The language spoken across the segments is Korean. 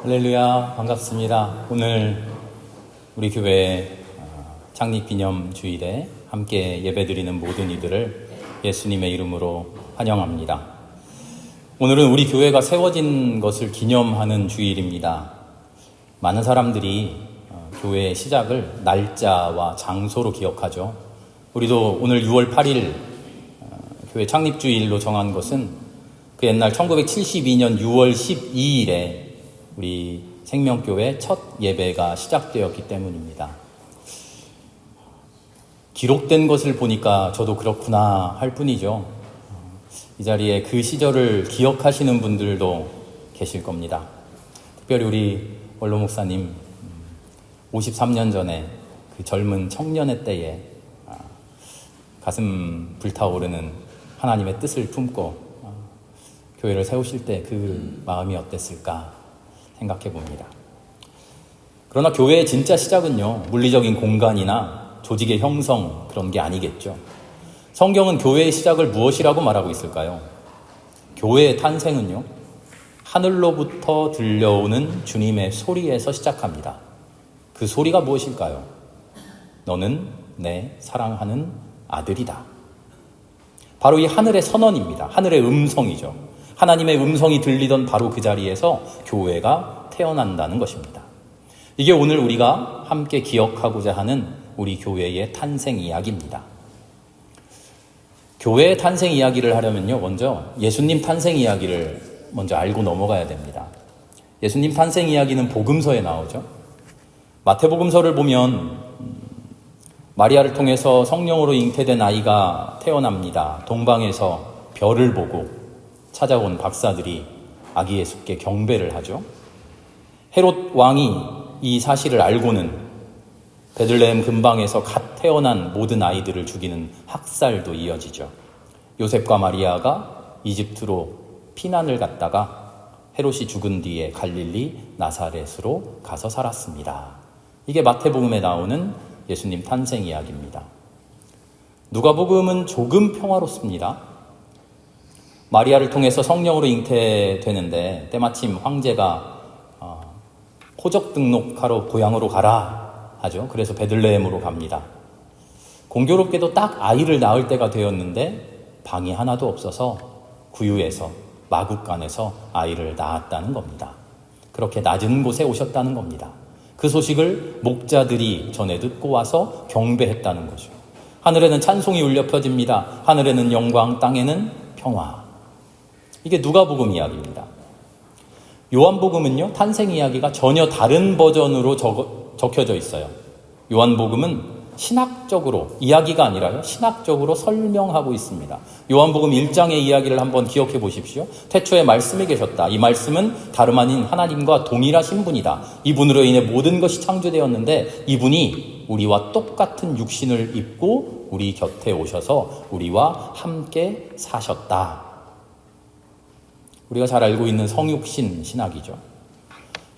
할렐루야 반갑습니다. 오늘 우리 교회 어, 창립 기념 주일에 함께 예배드리는 모든 이들을 예수님의 이름으로 환영합니다. 오늘은 우리 교회가 세워진 것을 기념하는 주일입니다. 많은 사람들이 어, 교회의 시작을 날짜와 장소로 기억하죠. 우리도 오늘 6월 8일 어, 교회 창립 주일로 정한 것은 그 옛날 1972년 6월 12일에 우리 생명교회 첫 예배가 시작되었기 때문입니다. 기록된 것을 보니까 저도 그렇구나 할 뿐이죠. 이 자리에 그 시절을 기억하시는 분들도 계실 겁니다. 특별히 우리 원로 목사님 53년 전에 그 젊은 청년의 때에 아, 가슴 불타오르는 하나님의 뜻을 품고 아, 교회를 세우실 때 그 마음이 어땠을까 생각해 봅니다. 그러나 교회의 진짜 시작은요, 물리적인 공간이나 조직의 형성 그런 게 아니겠죠. 성경은 교회의 시작을 무엇이라고 말하고 있을까요? 교회의 탄생은요, 하늘로부터 들려오는 주님의 소리에서 시작합니다. 그 소리가 무엇일까요? 너는 내 사랑하는 아들이다. 바로 이 하늘의 선언입니다. 하늘의 음성이죠. 하나님의 음성이 들리던 바로 그 자리에서 교회가 태어난다는 것입니다. 이게 오늘 우리가 함께 기억하고자 하는 우리 교회의 탄생 이야기입니다. 교회의 탄생 이야기를 하려면요, 먼저 예수님 탄생 이야기를 먼저 알고 넘어가야 됩니다. 예수님 탄생 이야기는 복음서에 나오죠. 마태복음서를 보면 마리아를 통해서 성령으로 잉태된 아이가 태어납니다. 동방에서 별을 보고 찾아온 박사들이 아기 예수께 경배를 하죠. 헤롯 왕이 이 사실을 알고는 베들레헴 근방에서 갓 태어난 모든 아이들을 죽이는 학살도 이어지죠. 요셉과 마리아가 이집트로 피난을 갔다가 헤롯이 죽은 뒤에 갈릴리 나사렛으로 가서 살았습니다. 이게 마태복음에 나오는 예수님 탄생 이야기입니다. 누가복음은 조금 평화롭습니다. 마리아를 통해서 성령으로 잉태되는데 때마침 황제가 어, 호적 등록하러 고향으로 가라 하죠. 그래서 베들레헴으로 갑니다. 공교롭게도 딱 아이를 낳을 때가 되었는데 방이 하나도 없어서 구유에서 마국간에서 아이를 낳았다는 겁니다. 그렇게 낮은 곳에 오셨다는 겁니다. 그 소식을 목자들이 전해 듣고 와서 경배했다는 거죠. 하늘에는 찬송이 울려 펴집니다. 하늘에는 영광, 땅에는 평화. 이게 누가복음 이야기입니다. 요한복음은요, 탄생 이야기가 전혀 다른 버전으로 적, 적혀져 있어요. 요한복음은 신학적으로, 이야기가 아니라요, 신학적으로 설명하고 있습니다. 요한복음 1장의 이야기를 한번 기억해 보십시오. 태초에 말씀이 계셨다. 이 말씀은 다름 아닌 하나님과 동일하신 분이다. 이분으로 인해 모든 것이 창조되었는데 이분이 우리와 똑같은 육신을 입고 우리 곁에 오셔서 우리와 함께 사셨다. 우리가 잘 알고 있는 성육신 신학이죠.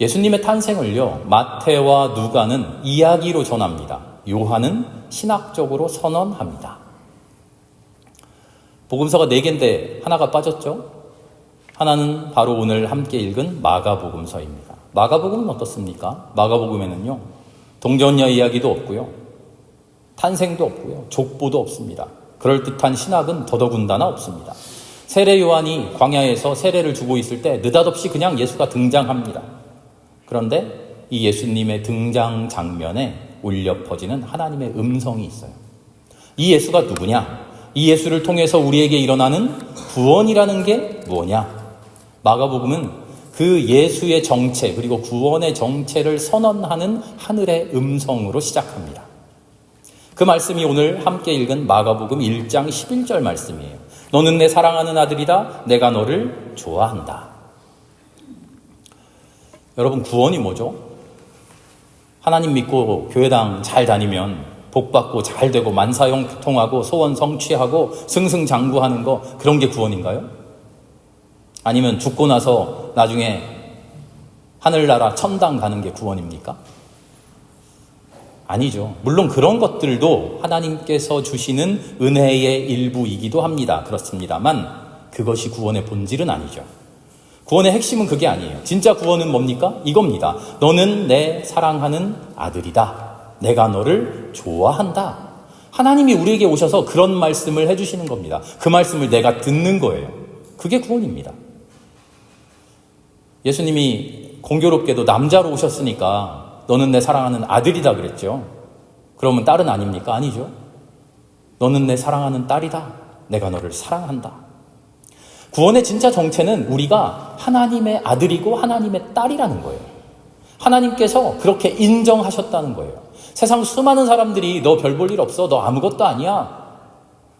예수님의 탄생을요, 마태와 누가는 이야기로 전합니다. 요한은 신학적으로 선언합니다. 복음서가 네 개인데 하나가 빠졌죠? 하나는 바로 오늘 함께 읽은 마가복음서입니다. 마가복음은 어떻습니까? 마가복음에는요, 동전녀 이야기도 없고요, 탄생도 없고요, 족보도 없습니다. 그럴듯한 신학은 더더군다나 없습니다. 세례 요한이 광야에서 세례를 주고 있을 때 느닷없이 그냥 예수가 등장합니다. 그런데 이 예수님의 등장 장면에 울려 퍼지는 하나님의 음성이 있어요. 이 예수가 누구냐? 이 예수를 통해서 우리에게 일어나는 구원이라는 게 뭐냐? 마가복음은 그 예수의 정체 그리고 구원의 정체를 선언하는 하늘의 음성으로 시작합니다. 그 말씀이 오늘 함께 읽은 마가복음 1장 11절 말씀이에요. 너는 내 사랑하는 아들이다. 내가 너를 좋아한다. 여러분, 구원이 뭐죠? 하나님 믿고 교회당 잘 다니면 복 받고 잘 되고 만사형 통하고 소원 성취하고 승승장구하는 거 그런 게 구원인가요? 아니면 죽고 나서 나중에 하늘나라 천당 가는 게 구원입니까? 아니죠. 물론 그런 것들도 하나님께서 주시는 은혜의 일부이기도 합니다. 그렇습니다만 그것이 구원의 본질은 아니죠. 구원의 핵심은 그게 아니에요. 진짜 구원은 뭡니까? 이겁니다. 너는 내 사랑하는 아들이다. 내가 너를 좋아한다. 하나님이 우리에게 오셔서 그런 말씀을 해주시는 겁니다. 그 말씀을 내가 듣는 거예요. 그게 구원입니다. 예수님이 공교롭게도 남자로 오셨으니까 너는 내 사랑하는 아들이다 그랬죠. 그러면 딸은 아닙니까? 아니죠. 너는 내 사랑하는 딸이다. 내가 너를 사랑한다. 구원의 진짜 정체는 우리가 하나님의 아들이고 하나님의 딸이라는 거예요. 하나님께서 그렇게 인정하셨다는 거예요. 세상 수많은 사람들이 너 별 볼 일 없어. 너 아무것도 아니야.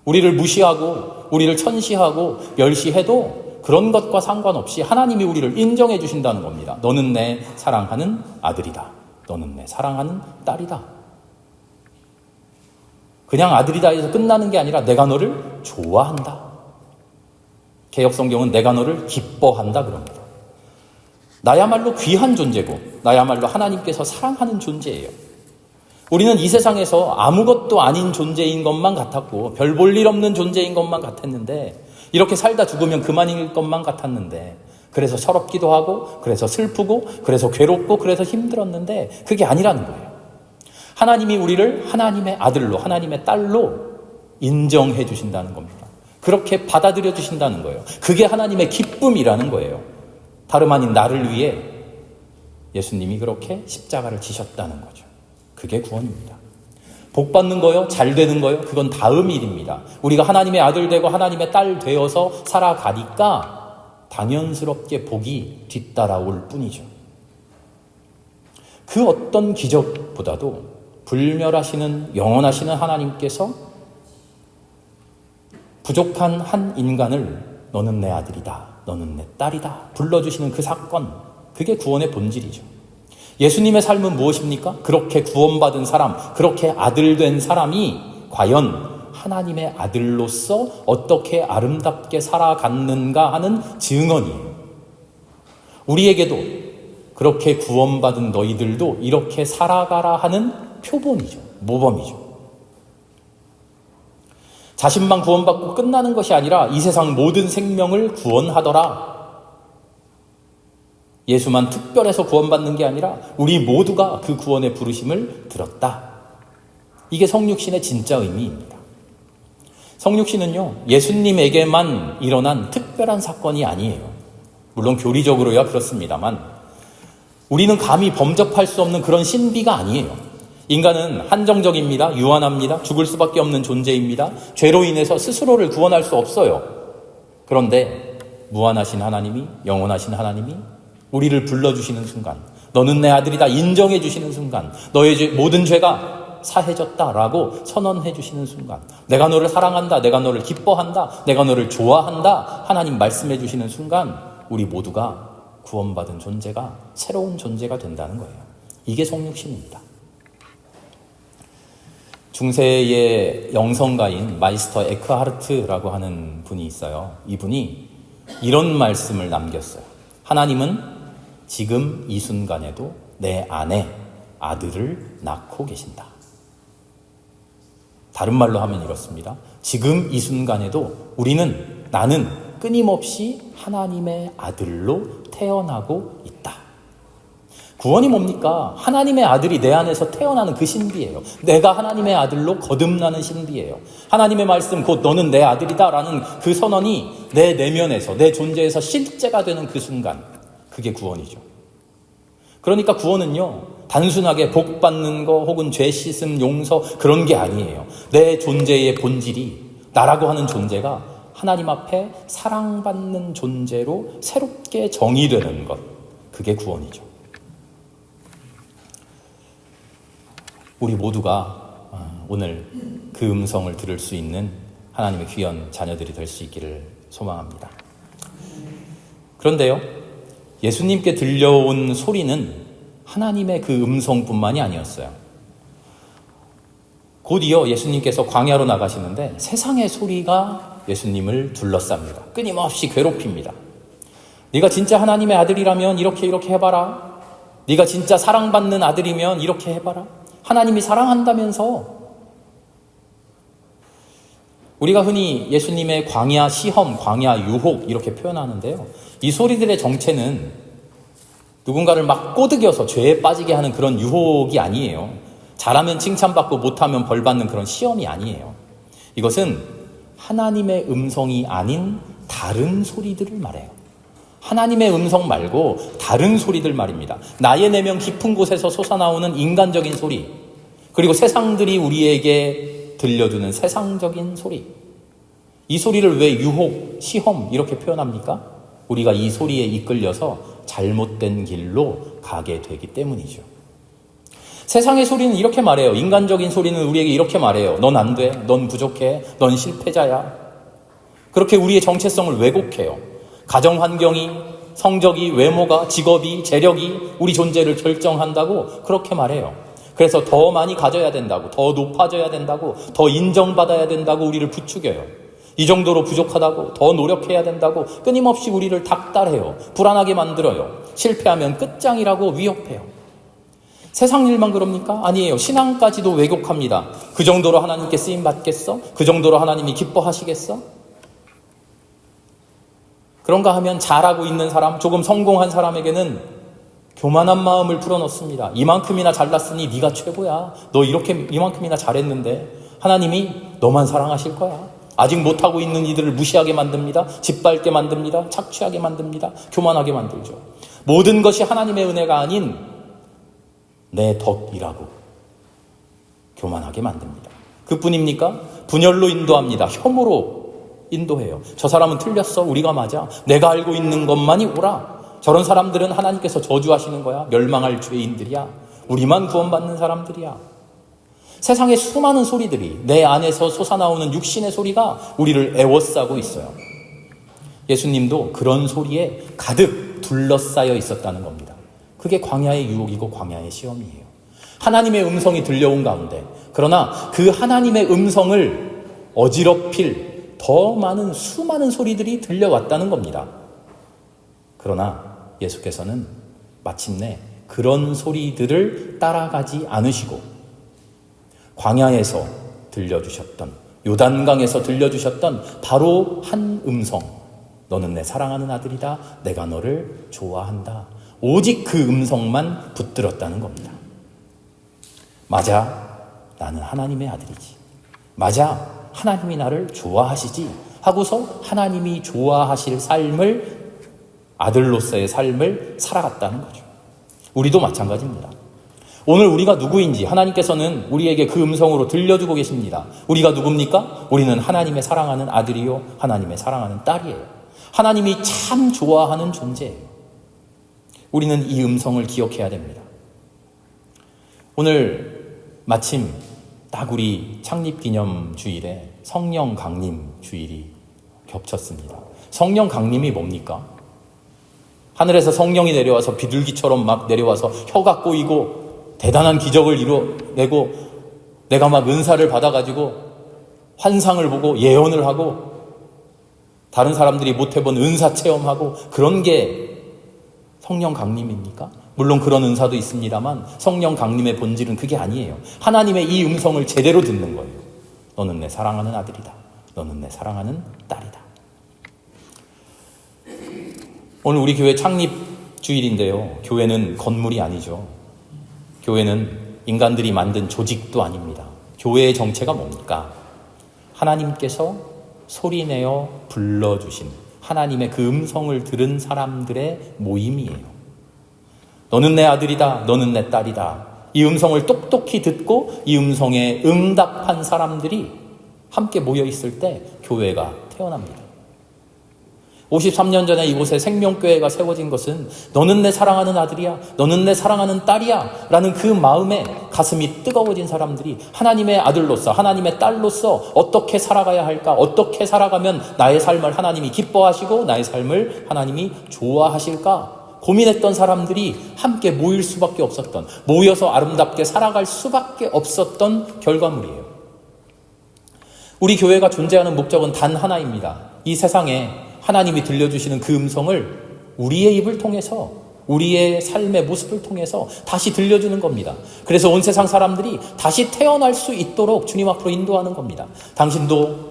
우리를 무시하고, 우리를 천시하고, 멸시해도 그런 것과 상관없이 하나님이 우리를 인정해 주신다는 겁니다. 너는 내 사랑하는 아들이다. 너는 내 사랑하는 딸이다. 그냥 아들이다 해서 끝나는 게 아니라 내가 너를 좋아한다. 개혁 성경은 내가 너를 기뻐한다 그럽니다. 나야말로 귀한 존재고, 나야말로 하나님께서 사랑하는 존재예요. 우리는 이 세상에서 아무것도 아닌 존재인 것만 같았고, 별 볼 일 없는 존재인 것만 같았는데, 이렇게 살다 죽으면 그만일 것만 같았는데, 그래서 서럽기도 하고, 그래서 슬프고, 그래서 괴롭고, 그래서 힘들었는데, 그게 아니라는 거예요. 하나님이 우리를 하나님의 아들로, 하나님의 딸로 인정해 주신다는 겁니다. 그렇게 받아들여 주신다는 거예요. 그게 하나님의 기쁨이라는 거예요. 다름 아닌 나를 위해 예수님이 그렇게 십자가를 지셨다는 거죠. 그게 구원입니다. 복 받는 거요, 잘 되는 거요, 그건 다음 일입니다. 우리가 하나님의 아들 되고 하나님의 딸 되어서 살아가니까 당연스럽게 복이 뒤따라올 뿐이죠. 그 어떤 기적보다도 불멸하시는 영원하시는 하나님께서 부족한 한 인간을 너는 내 아들이다. 너는 내 딸이다. 불러주시는 그 사건. 그게 구원의 본질이죠. 예수님의 삶은 무엇입니까? 그렇게 구원받은 사람, 그렇게 아들 된 사람이 과연 하나님의 아들로서 어떻게 아름답게 살아갔는가 하는 증언이에요. 우리에게도 그렇게 구원받은 너희들도 이렇게 살아가라 하는 표본이죠. 모범이죠. 자신만 구원받고 끝나는 것이 아니라 이 세상 모든 생명을 구원하더라. 예수만 특별해서 구원받는 게 아니라 우리 모두가 그 구원의 부르심을 들었다. 이게 성육신의 진짜 의미입니다. 성육신은요, 예수님에게만 일어난 특별한 사건이 아니에요. 물론 교리적으로야 그렇습니다만, 우리는 감히 범접할 수 없는 그런 신비가 아니에요. 인간은 한정적입니다. 유한합니다. 죽을 수밖에 없는 존재입니다. 죄로 인해서 스스로를 구원할 수 없어요. 그런데 무한하신 하나님이, 영원하신 하나님이 우리를 불러주시는 순간, 너는 내 아들이다 인정해 주시는 순간, 너의 죄, 모든 죄가 사해졌다라고 선언해 주시는 순간, 내가 너를 사랑한다, 내가 너를 기뻐한다, 내가 너를 좋아한다, 하나님 말씀해 주시는 순간, 우리 모두가 구원받은 존재가 새로운 존재가 된다는 거예요. 이게 성육신입니다. 중세의 영성가인 마이스터 에크하르트라고 하는 분이 있어요. 이분이 이런 말씀을 남겼어요. 하나님은 지금 이 순간에도 내 안에 아들을 낳고 계신다. 다른 말로 하면 이렇습니다. 지금 이 순간에도 우리는 나는 끊임없이 하나님의 아들로 태어나고 있다. 구원이 뭡니까? 하나님의 아들이 내 안에서 태어나는 그 신비예요. 내가 하나님의 아들로 거듭나는 신비예요. 하나님의 말씀 곧 너는 내 아들이다라는 그 선언이 내 내면에서 내 존재에서 실제가 되는 그 순간 그게 구원이죠. 그러니까 구원은요 단순하게 복 받는 거 혹은 죄 씻음 용서 그런 게 아니에요. 내 존재의 본질이 나라고 하는 존재가 하나님 앞에 사랑받는 존재로 새롭게 정의되는 것 그게 구원이죠. 우리 모두가 어, 오늘 그 음성을 들을 수 있는 하나님의 귀한 자녀들이 될 수 있기를 소망합니다. 그런데요, 예수님께 들려온 소리는 하나님의 그 음성뿐만이 아니었어요. 곧이어 예수님께서 광야로 나가시는데 세상의 소리가 예수님을 둘러쌉니다. 끊임없이 괴롭힙니다. 네가 진짜 하나님의 아들이라면 이렇게 이렇게 해봐라. 네가 진짜 사랑받는 아들이면 이렇게 해봐라. 하나님이 사랑한다면서 우리가 흔히 예수님의 광야 시험, 광야 유혹 이렇게 표현하는데요. 이 소리들의 정체는 누군가를 막 꼬드겨서 죄에 빠지게 하는 그런 유혹이 아니에요. 잘하면 칭찬받고 못하면 벌받는 그런 시험이 아니에요. 이것은 하나님의 음성이 아닌 다른 소리들을 말해요. 하나님의 음성 말고 다른 소리들 말입니다. 나의 내면 깊은 곳에서 솟아나오는 인간적인 소리, 그리고 세상들이 우리에게 들려주는 세상적인 소리. 이 소리를 왜 유혹, 시험 이렇게 표현합니까? 우리가 이 소리에 이끌려서 잘못된 길로 가게 되기 때문이죠. 세상의 소리는 이렇게 말해요. 인간적인 소리는 우리에게 이렇게 말해요. 넌 안 돼. 넌 부족해. 넌 실패자야. 그렇게 우리의 정체성을 왜곡해요. 가정 환경이, 성적이, 외모가, 직업이, 재력이 우리 존재를 결정한다고 그렇게 말해요. 그래서 더 많이 가져야 된다고, 더 높아져야 된다고, 더 인정받아야 된다고 우리를 부추겨요. 이 정도로 부족하다고, 더 노력해야 된다고 끊임없이 우리를 닥달해요. 불안하게 만들어요. 실패하면 끝장이라고 위협해요. 세상 일만 그럽니까? 아니에요. 신앙까지도 왜곡합니다. 그 정도로 하나님께 쓰임 받겠어? 그 정도로 하나님이 기뻐하시겠어? 그런가 하면 잘하고 있는 사람, 조금 성공한 사람에게는 교만한 마음을 풀어놓습니다. 이만큼이나 잘났으니 네가 최고야. 너 이렇게 이만큼이나 잘했는데 하나님이 너만 사랑하실 거야. 아직 못하고 있는 이들을 무시하게 만듭니다. 짓밟게 만듭니다. 착취하게 만듭니다. 교만하게 만들죠. 모든 것이 하나님의 은혜가 아닌 내 덕이라고 교만하게 만듭니다. 그뿐입니까? 분열로 인도합니다. 혐오로 인도해요. 저 사람은 틀렸어. 우리가 맞아. 내가 알고 있는 것만이 옳아. 저런 사람들은 하나님께서 저주하시는 거야. 멸망할 죄인들이야. 우리만 구원받는 사람들이야. 세상의 수많은 소리들이 내 안에서 솟아나오는 육신의 소리가 우리를 애워싸고 있어요. 예수님도 그런 소리에 가득 둘러싸여 있었다는 겁니다. 그게 광야의 유혹이고 광야의 시험이에요. 하나님의 음성이 들려온 가운데, 그러나 그 하나님의 음성을 어지럽힐 더 많은 수많은 소리들이 들려왔다는 겁니다. 그러나 예수께서는 마침내 그런 소리들을 따라가지 않으시고 광야에서 들려주셨던 요단강에서 들려주셨던 바로 한 음성. 너는 내 사랑하는 아들이다. 내가 너를 좋아한다. 오직 그 음성만 붙들었다는 겁니다. 맞아. 나는 하나님의 아들이지. 맞아. 하나님이 나를 좋아하시지. 하고서 하나님이 좋아하실 삶을 아들로서의 삶을 살아갔다는 거죠. 우리도 마찬가지입니다. 오늘 우리가 누구인지 하나님께서는 우리에게 그 음성으로 들려주고 계십니다. 우리가 누굽니까? 우리는 하나님의 사랑하는 아들이요. 하나님의 사랑하는 딸이에요. 하나님이 참 좋아하는 존재예요. 우리는 이 음성을 기억해야 됩니다. 오늘 마침 딱 우리 창립 기념 주일에 성령 강림 주일이 겹쳤습니다. 성령 강림이 뭡니까? 하늘에서 성령이 내려와서 비둘기처럼 막 내려와서 혀가 꼬이고 대단한 기적을 이뤄내고 내가 막 은사를 받아가지고 환상을 보고 예언을 하고 다른 사람들이 못 해본 은사 체험하고 그런 게 성령 강림입니까? 물론 그런 은사도 있습니다만 성령 강림의 본질은 그게 아니에요. 하나님의 이 음성을 제대로 듣는 거예요. 너는 내 사랑하는 아들이다. 너는 내 사랑하는 딸이다. 오늘 우리 교회 창립 주일인데요. 교회는 건물이 아니죠. 교회는 인간들이 만든 조직도 아닙니다. 교회의 정체가 뭡니까? 하나님께서 소리내어 불러주신 하나님의 그 음성을 들은 사람들의 모임이에요. 너는 내 아들이다. 너는 내 딸이다. 이 음성을 똑똑히 듣고 이 음성에 응답한 사람들이 함께 모여 있을 때 교회가 태어납니다. 53년 전에 이곳에 생명교회가 세워진 것은 너는 내 사랑하는 아들이야. 너는 내 사랑하는 딸이야. 라는 그 마음에 가슴이 뜨거워진 사람들이 하나님의 아들로서, 하나님의 딸로서 어떻게 살아가야 할까? 어떻게 살아가면 나의 삶을 하나님이 기뻐하시고 나의 삶을 하나님이 좋아하실까? 고민했던 사람들이 함께 모일 수밖에 없었던, 모여서 아름답게 살아갈 수밖에 없었던 결과물이에요. 우리 교회가 존재하는 목적은 단 하나입니다. 이 세상에 하나님이 들려주시는 그 음성을 우리의 입을 통해서 우리의 삶의 모습을 통해서 다시 들려주는 겁니다. 그래서 온 세상 사람들이 다시 태어날 수 있도록 주님 앞으로 인도하는 겁니다. 당신도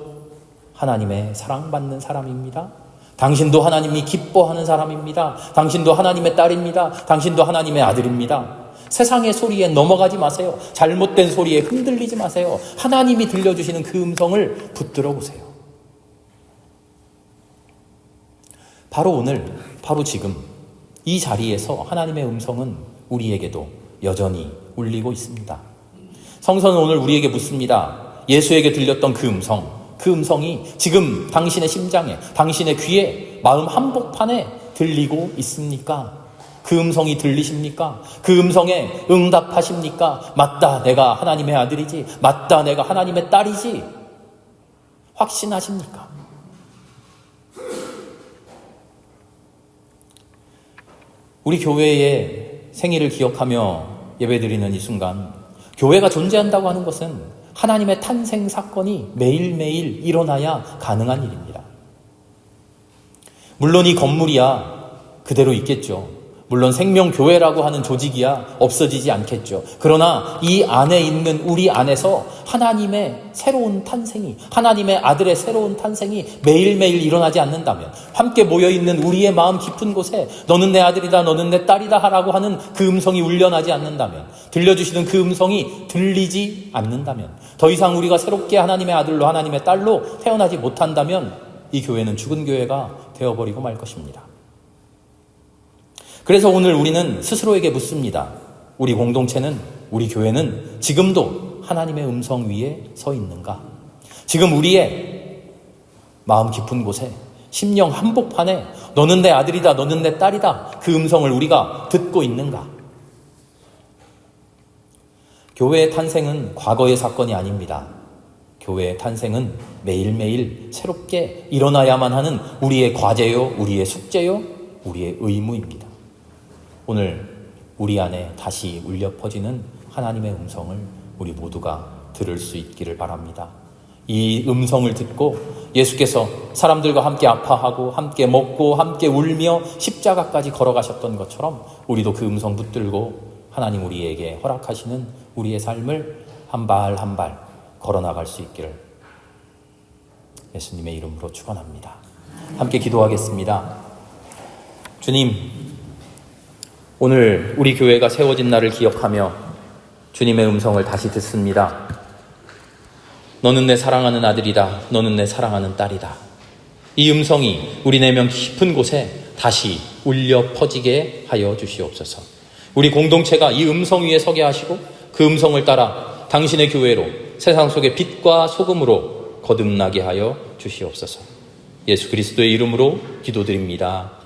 하나님의 사랑받는 사람입니다. 당신도 하나님이 기뻐하는 사람입니다. 당신도 하나님의 딸입니다. 당신도 하나님의 아들입니다. 세상의 소리에 넘어가지 마세요. 잘못된 소리에 흔들리지 마세요. 하나님이 들려주시는 그 음성을 붙들어 보세요. 바로 오늘, 바로 지금 이 자리에서 하나님의 음성은 우리에게도 여전히 울리고 있습니다. 성서는 오늘 우리에게 묻습니다. 예수에게 들렸던 그 음성, 그 음성이 지금 당신의 심장에, 당신의 귀에, 마음 한복판에 들리고 있습니까? 그 음성이 들리십니까? 그 음성에 응답하십니까? 맞다, 내가 하나님의 아들이지. 맞다, 내가 하나님의 딸이지. 확신하십니까? 우리 교회의 생일을 기억하며 예배드리는 이 순간, 교회가 존재한다고 하는 것은 하나님의 탄생 사건이 매일매일 일어나야 가능한 일입니다. 물론 이 건물이야 그대로 있겠죠. 물론 생명교회라고 하는 조직이야 없어지지 않겠죠. 그러나 이 안에 있는 우리 안에서 하나님의 새로운 탄생이, 하나님의 아들의 새로운 탄생이 매일매일 일어나지 않는다면, 함께 모여있는 우리의 마음 깊은 곳에 너는 내 아들이다, 너는 내 딸이다 하라고 하는 그 음성이 울려나지 않는다면, 들려주시는 그 음성이 들리지 않는다면, 더 이상 우리가 새롭게 하나님의 아들로 하나님의 딸로 태어나지 못한다면, 이 교회는 죽은 교회가 되어버리고 말 것입니다. 그래서 오늘 우리는 스스로에게 묻습니다. 우리 공동체는, 우리 교회는 지금도 하나님의 음성 위에 서 있는가? 지금 우리의 마음 깊은 곳에, 심령 한복판에 너는 내 아들이다, 너는 내 딸이다. 그 음성을 우리가 듣고 있는가? 교회의 탄생은 과거의 사건이 아닙니다. 교회의 탄생은 매일매일 새롭게 일어나야만 하는 우리의 과제요, 우리의 숙제요, 우리의 의무입니다. 오늘 우리 안에 다시 울려 퍼지는 하나님의 음성을 우리 모두가 들을 수 있기를 바랍니다. 이 음성을 듣고 예수께서 사람들과 함께 아파하고 함께 먹고 함께 울며 십자가까지 걸어가셨던 것처럼 우리도 그 음성 붙들고 하나님 우리에게 허락하시는 우리의 삶을 한 발 한 발 걸어나갈 수 있기를 예수님의 이름으로 축원합니다. 함께 기도하겠습니다. 주님, 오늘 우리 교회가 세워진 날을 기억하며 주님의 음성을 다시 듣습니다. 너는 내 사랑하는 아들이다. 너는 내 사랑하는 딸이다. 이 음성이 우리 내면 깊은 곳에 다시 울려 퍼지게 하여 주시옵소서. 우리 공동체가 이 음성 위에 서게 하시고 그 음성을 따라 당신의 교회로 세상 속의 빛과 소금으로 거듭나게 하여 주시옵소서. 예수 그리스도의 이름으로 기도드립니다.